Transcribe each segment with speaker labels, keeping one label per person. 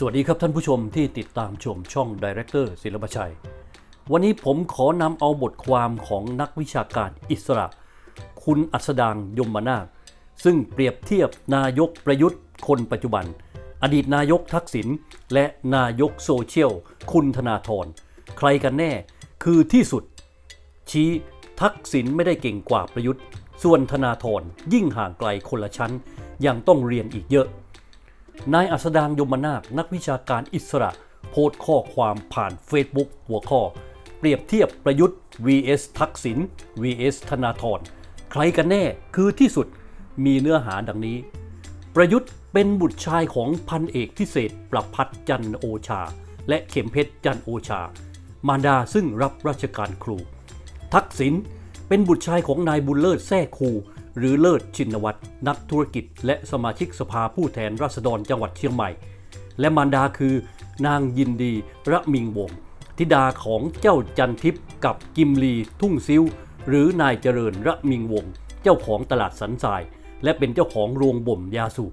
Speaker 1: สวัสดีครับท่านผู้ชมที่ติดตามชมช่องดีเรคเตอร์ศิลปชัย วันนี้ผมขอนำเอาบทความของนักวิชาการอิสระ คุณอัสดางยมนาคซึ่งเปรียบเทียบนายกประยุทธ์คนปัจจุบัน อดีตนายกทักษิณและนายกโซเชียล คุณธนาธรใครกันแน่คือที่สุด ชี้ทักษิณไม่ได้เก่งกว่าประยุทธ์ ส่วนธนาธรยิ่งห่างไกลคนละชั้นยังต้องเรียนอีกเยอะ นายอัสดางยมนาคนักวิชาการอิสระ โพสต์ข้อความผ่าน Facebook หัวข้อ เปรียบเทียบประยุทธ์ vs ทักษิณ vs ธนาธรใครกันแน่คือที่สุดมีเนื้อหาดังนี้ ประยุทธ์เป็นบุตรชายของพันเอกพิเศษประพัฒจันโอชา และเข็มเพชรจันโอชา มารดาซึ่งรับราชการครู ทักษิณเป็นบุตรชายของนายบุญเลิศแท้ครู หรือเลิศชินวัตรนักธุรกิจ และสมาชิกสภาผู้แทนราษฎรจังหวัดเชียงใหม่ และมารดาคือนางยินดีระมิงวง ธิดาของเจ้าจันทิพย์กับกิมลีทุ่งซิ้ว หรือนายเจริญระมิงวง เจ้าของตลาดสันทราย และเป็นเจ้าของโรงบ่มยาสูบ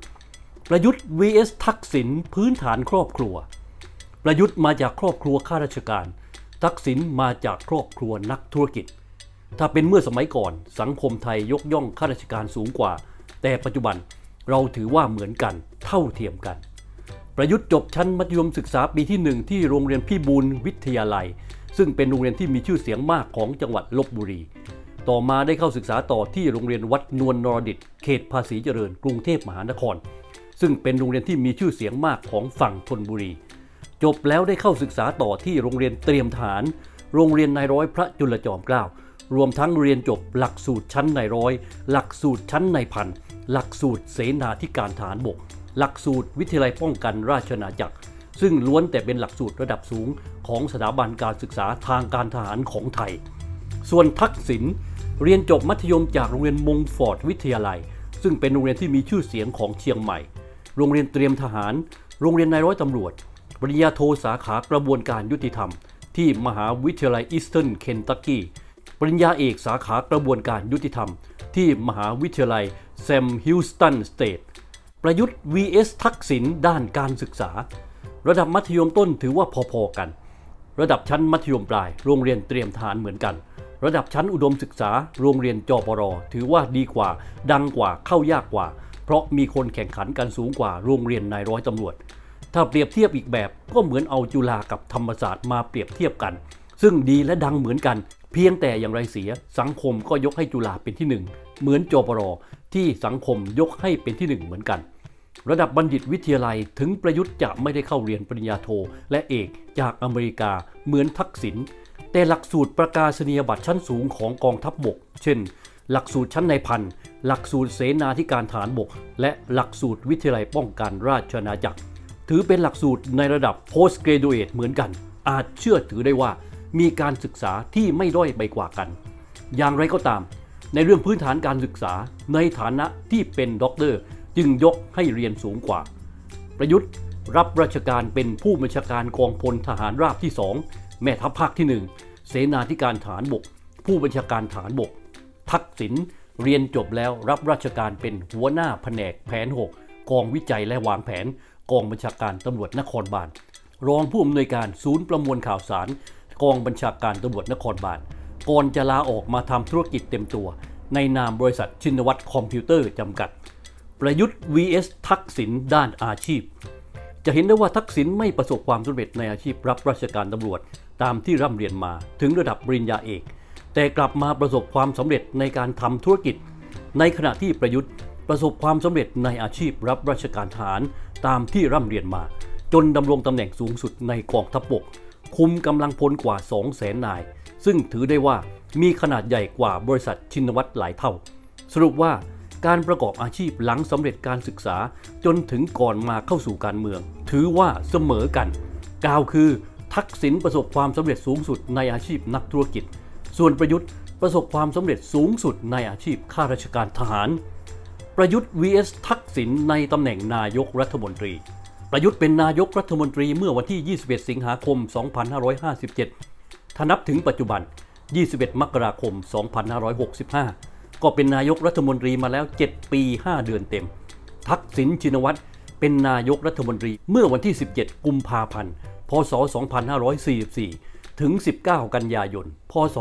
Speaker 1: ประยุทธ์ vs ทักษิณพื้นฐานครอบครัว ประยุทธ์มาจากครอบครัวข้าราชการ ทักษิณมาจากครอบครัวนักธุรกิจ ถ้าเป็นเมื่อสมัยก่อน สังคมไทยยกย่องข้าราชการสูงกว่า แต่ปัจจุบันเราถือว่าเหมือนกัน เท่าเทียมกัน ประยุทธ์จบชั้นมัธยมศึกษาปีที่ 1 ที่โรงเรียนพี่บูลวิทยาลัย ซึ่งเป็นโรงเรียนที่มีชื่อเสียงมากของจังหวัดลบบุรี ต่อมาได้เข้าศึกษาต่อที่โรงเรียนวัดนวลนรดิต เขตภาษีเจริญ กรุงเทพมหานคร ซึ่งเป็นโรงเรียนที่มีชื่อเสียงมากของฝั่งธนบุรี จบแล้วได้เข้าศึกษาต่อที่โรงเรียนเตรียมทหารโรงเรียนนายร้อยพระจุลจอมเกล้า รวมทั้งเรียนจบหลักสูตรชั้นในร้อย หลักสูตรชั้นในพัน หลักสูตรเสนาธิการฐานบก หลักสูตรวิทยาลัยป้องกันราชอาณาจักร ซึ่งล้วนแต่เป็นหลักสูตรระดับสูงของสถาบันการศึกษาทางการทหารของไทย ส่วนทักษิณเรียนจบมัธยมจากโรงเรียนมงฟอร์ดวิทยาลัย ซึ่งเป็นโรงเรียนที่มีชื่อเสียงของเชียงใหม่ โรงเรียนเตรียมทหาร โรงเรียนนายร้อยตำรวจ ปริญญาโทสาขากระบวนการยุติธรรม ที่มหาวิทยาลัยอีสเทิร์นเคนตักกี้ ปริญญาเอกสาขากระบวนการยุติธรรม ที่มหาวิทยาลัยแซมฮิวสตันสเตทประยุทธ์ vs ทักษิณด้านการศึกษา ระดับมัธยมต้นถือว่าพอๆกัน ระดับชั้นมัธยมปลาย โรงเรียนเตรียมทหารเหมือนกัน ระดับชั้นอุดมศึกษา โรงเรียนจปรถือว่าดีกว่า ดังกว่าเข้ายากกว่า เพราะมีคนแข่งขันกันสูงกว่าโรงเรียนนายร้อยตำรวจ ถ้าเปรียบเทียบอีกแบบก็เหมือนเอาจุฬากับธรรมศาสตร์มาเปรียบเทียบกัน ซึ่งดีและดังเหมือนกัน เพียงแต่อย่างไรเสีย สังคมก็ยกให้จุฬาเป็นที่หนึ่งเหมือนจปรที่สังคมยกให้เป็นที่หนึ่งเหมือนกัน ระดับบัณฑิตวิทยาลัยถึงประยุทธ์จะไม่ได้เข้าเรียนปริญญาโท และเอกจากอเมริกาเหมือนทักษิณแต่หลักสูตรประกาศนียบัตรชั้นสูงของกองทัพบบก เช่น หลักสูตรชั้นในพัน หลักสูตรเสนาธิการฐานบก และหลักสูตรวิทยาลัยป้องกันราชอาณาจักร ถือเป็นหลักสูตรในระดับ post graduate เหมือนกัน อาจเชื่อถือได้ว่า มีการศึกษาที่ไม่ด้อยไปกว่ากัน อย่างไรก็ตาม ในเรื่องพื้นฐานการศึกษาในฐานะที่เป็นด็อกเตอร์จึงยกให้เรียนสูงกว่า ประยุทธ์รับราชการเป็นผู้บัญชาการกองพลทหารราบที่ 2 แม่ทัพภาคที่ 1 เสนาธิการฐานบก ผู้บัญชาการฐานบก ทักษิณเรียนจบแล้วรับราชการเป็นหัวหน้าแผนกแผน 6 กองวิจัยและวางแผน กองบัญชาการตำรวจนครบาลรองผู้อำนวยการศูนย์ประมวลข่าวสาร กองบัญชาการตำรวจนครบาลก่อนจะลาออกมาทำธุรกิจเต็มตัว ในนามบริษัทชินวัตรคอมพิวเตอร์จำกัด ประยุทธ์ vs ทักษิณด้านอาชีพ จะเห็นได้ว่าทักษิณไม่ประสบความสำเร็จในอาชีพรับราชการตำรวจตามที่ร่ำเรียนมาถึงระดับปริญญาเอก แต่กลับมาประสบความสำเร็จในการทำธุรกิจ ในขณะที่ประยุทธ์ประสบความสำเร็จในอาชีพรับราชการทหารตามที่ร่ำเรียนมา จนดำรงตำแหน่งสูงสุดในกองทัพบก คุมกำลังพลกว่า 2 0 0แสนนาย ซึ่งถือได้ว่ามีขนาดใหญ่กว่าบริษัทชินวัตรหลายเท่า สรุปว่าการประกอบอาชีพหลังสำเร็จการศึกษาจนถึงก่อนมาเข้าสู่การเมือง ถือว่าเสมอกัน กล่าวคือ ทักษิณประสบความสำเร็จสูงสุดในอาชีพนักธุรกิจ ส่วนประยุทธ์ประสบความสำเร็จสูงสุดในอาชีพข้าราชการทหาร ประยุทธ์ vs ทักษิณในตำแหน่งนายกรัฐมนตรี ประยุทธ์เป็นนายกรัฐมนตรีเมื่อวันที่ 21 สิงหาคม 2557 ถ้านับถึงปัจจุบัน 21 มกราคม 2565 ก็เป็นนายกรัฐมนตรีมาแล้ว 7 ปี 5 เดือนเต็ม ทักษิณชินวัตรเป็นนายกรัฐมนตรีเมื่อวันที่ 17 กุมภาพันธ์ พศ 2544 ถึง 19 กันยายน พศ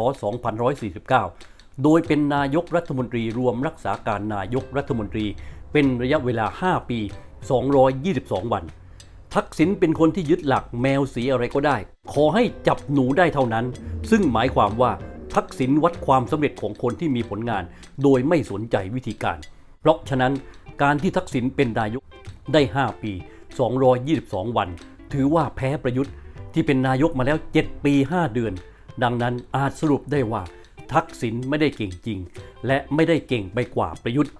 Speaker 1: 2549 โดยเป็นนายกรัฐมนตรีรวมรักษาการนายกรัฐมนตรี เป็นระยะเวลา 5 ปี 222 วัน ทักษิณเป็นคนที่ยึดหลักแมวสีอะไรก็ได้ ขอให้จับหนูได้เท่านั้น ซึ่งหมายความว่าทักษิณวัดความสำเร็จของคนที่มีผลงาน โดยไม่สนใจวิธีการ เพราะฉะนั้นการที่ทักษิณเป็นนายกได้ 5 ปี 222 วัน ถือว่าแพ้ประยุทธ์ที่เป็นนายกมาแล้ว 7 ปี 5 เดือน ดังนั้นอาจสรุปได้ว่า ทักษิณไม่ได้เก่งจริง และไม่ได้เก่งไปกว่าประยุทธ์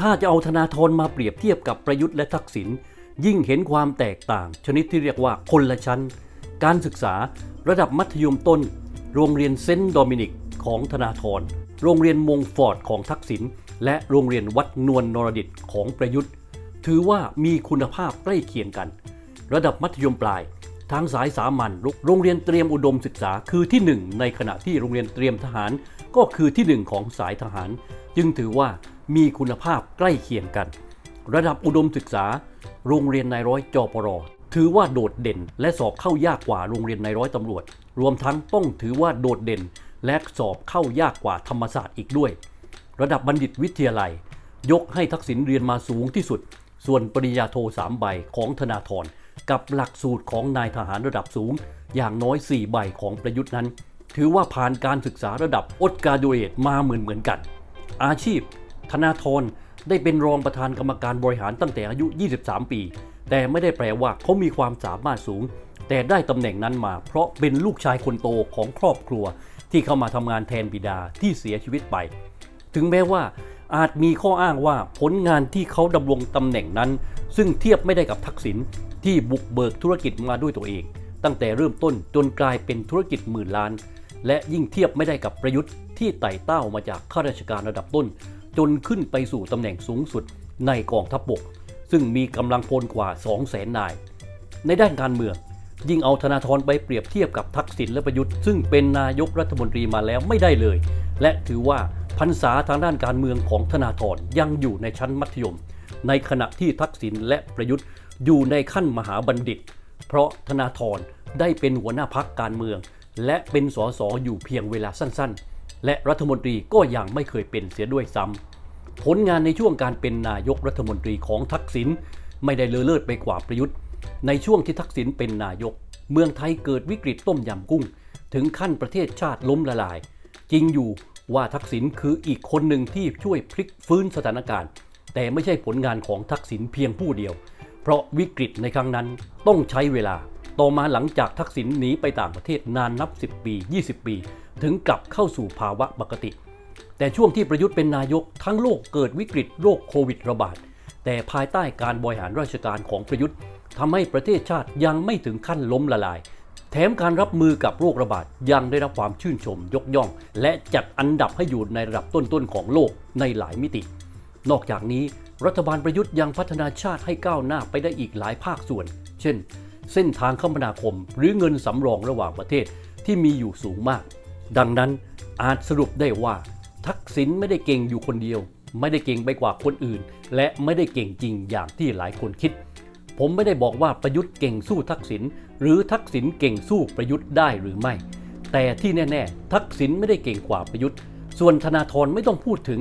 Speaker 1: ถ้าจะเอาธนาธรมาเปรียบเทียบกับประยุทธ์และทักษิณ ยิ่งเห็นความแตกต่าง ชนิดที่เรียกว่าคนละชั้น การศึกษาระดับมัธยมต้น โรงเรียนเซนต์โดมินิกของธนาธรโรงเรียนมงฟอร์ดของทักษิณและโรงเรียนวัดนวลนรดิตของประยุทธ์ ถือว่ามีคุณภาพใกล้เคียงกัน ระดับมัธยมปลาย ทางสายสามัญโรงเรียนเตรียมอุดมศึกษาคือที่หนึ่งในขณะที่โรงเรียนเตรียมทหาร ก็คือที่หนึ่งของสายทหาร จึงถือว่ามีคุณภาพใกล้เคียงกัน ระดับอุดมศึกษา โรงเรียนนายร้อยจอปรถือว่าโดดเด่น และสอบเข้ายากกว่าโรงเรียนนายร้อยตำรวจ รวมทั้งต้องถือว่าโดดเด่น และสอบเข้ายากกว่าธรรมศาสตร์อีกด้วย ระดับบัณฑิตวิทยาลัย ยกให้ทักษิณเรียนมาสูงที่สุด ส่วนปริญญาโทสามใบของธนาธรกับหลักสูตรของนายทหารระดับสูง อย่างน้อย 4 ใบของประยุทธ์นั้น ถือว่าผ่านการศึกษาระดับอดกาดูเอตมาเหมือนเหมือนๆกัน อาชีพ ธนาธร ได้เป็นรองประธานกรรมการบริหารตั้งแต่อายุ 23 ปี แต่ไม่ได้แปลว่าเขามีความสามารถสูง แต่ได้ตำแหน่งนั้นมา เพราะเป็นลูกชายคนโตของครอบครัว ที่เข้ามาทำงานแทนบิดาที่เสียชีวิตไป ถึงแม้ว่าอาจมีข้ออ้างว่าผลงานที่เขาดำรงตำแหน่งนั้น ซึ่งเทียบไม่ได้กับทักษิณที่บุกเบิกธุรกิจมาด้วยตัวเอง ตั้งแต่เริ่มต้นจนกลายเป็นธุรกิจหมื่นล้าน และยิ่งเทียบไม่ได้กับประยุทธ์ที่ไต่เต้ามาจากข้าราชการระดับต้น จนขึ้นไปสู่ตำแหน่งสูงสุดในกองทัพบกซึ่งมีกำลังพลกว่า 2 0 0แสนนาย ในด้านการเมืองยิ่งเอาธนาธรไปเปรียบเทียบกับทักษิณและประยุทธ์ซึ่งเป็นนายกรัฐมนตรีมาแล้วไม่ได้เลย และถือว่าพรรษาทางด้านการเมืองของธนาธรยังอยู่ในชั้นมัธยม ในขณะที่ทักษิณและประยุทธ์อยู่ในขั้นมหาบัณฑิต เพราะธนาธรได้เป็นหัวหน้าพักการเมือง และเป็นสสอยู่เพียงเวลาสั้นๆ และรัฐมนตรีก็ยังไม่เคยเป็นเสียด้วยซ้ำผลงานในช่วงการเป็นนายกรัฐมนตรีของทักษิณไม่ได้เลอเลิศไปกว่าประยุทธ์ ในช่วงที่ทักษิณเป็นนายก เมืองไทยเกิดวิกฤตต้มยำกุ้ง ถึงขั้นประเทศชาติล้มละลาย จริงอยู่ว่าทักษิณคืออีกคนหนึ่งที่ช่วยพลิกฟื้นสถานการณ์ แต่ไม่ใช่ผลงานของทักษิณเพียงผู้เดียว เพราะวิกฤตในครั้งนั้นต้องใช้เวลา ต่อมาหลังจากทักษิณหนีไปต่างประเทศนานนับ 10 ปี 20 ปีถึงกลับเข้าสู่ภาวะปกติ แต่ช่วงที่ประยุทธ์เป็นนายกทั้งโลกเกิดวิกฤตโรคโควิดระบาด แต่ภายใต้การบริหารราชการของประยุทธ์ทำให้ประเทศชาติยังไม่ถึงขั้นล้มละลาย แถมการรับมือกับโรคระบาดยังได้รับความชื่นชมยกย่อง และจัดอันดับให้อยู่ในระดับต้นๆของโลกในหลายมิติ นอกจากนี้รัฐบาลประยุทธ์ยังพัฒนาชาติให้ก้าวหน้าไปได้อีกหลายภาคส่วน เช่น เส้นทางคมนาคมหรือเงินสำรองระหว่างประเทศที่มีอยู่สูงมาก ดังนั้นอาจสรุปได้ว่า ทักษิณไม่ได้เก่งอยู่คนเดียว ไม่ได้เก่งไปกว่าคนอื่น และไม่ได้เก่งจริงอย่างที่หลายคนคิด ผมไม่ได้บอกว่าประยุทธ์เก่งสู้ทักษิณหรือทักษิณเก่งสู้ประยุทธ์ได้หรือไม่ แต่ที่แน่ ๆ ทักษิณไม่ได้เก่งกว่าประยุทธ์ ส่วนธนาธรไม่ต้องพูดถึง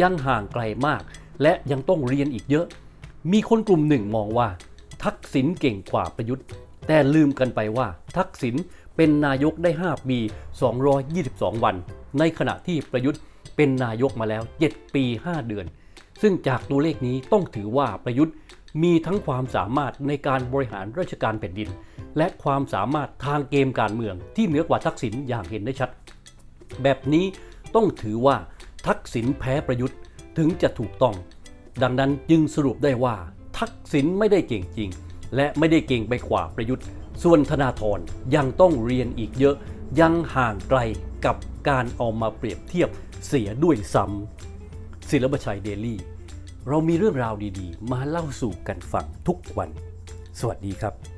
Speaker 1: ยังห่างไกลมาก และยังต้องเรียนอีกเยอะ มีคนกลุ่มหนึ่งมองว่า ทักษิณเก่งกว่าประยุทธ์ แต่ลืมกันไปว่าทักษิณ เป็นนายกได้ 5 ปี 222 วัน ในขณะที่ประยุทธ์เป็นนายกมาแล้ว 7 ปี 5 เดือน ซึ่งจากตัวเลขนี้ต้องถือว่าประยุทธ์มีทั้งความสามารถในการบริหารราชการแผ่นดิน และความสามารถทางเกมการเมืองที่เหนือกว่าทักษิณอย่างเห็นได้ชัด แบบนี้ต้องถือว่าทักษิณแพ้ประยุทธ์ถึงจะถูกต้อง ดังนั้นจึงสรุปได้ว่า ทักษิณไม่ได้เก่งจริง และไม่ได้เก่งไปกว่าประยุทธ์ ส่วนธนาธรยังต้องเรียนอีกเยอะ ยังห่างไกลกับการเอามาเปรียบเทียบเสียด้วยซ้ำศิลปชัยเดลี่ เรามีเรื่องราวดีๆ มาเล่าสู่กันฟังทุกวัน สวัสดีครับ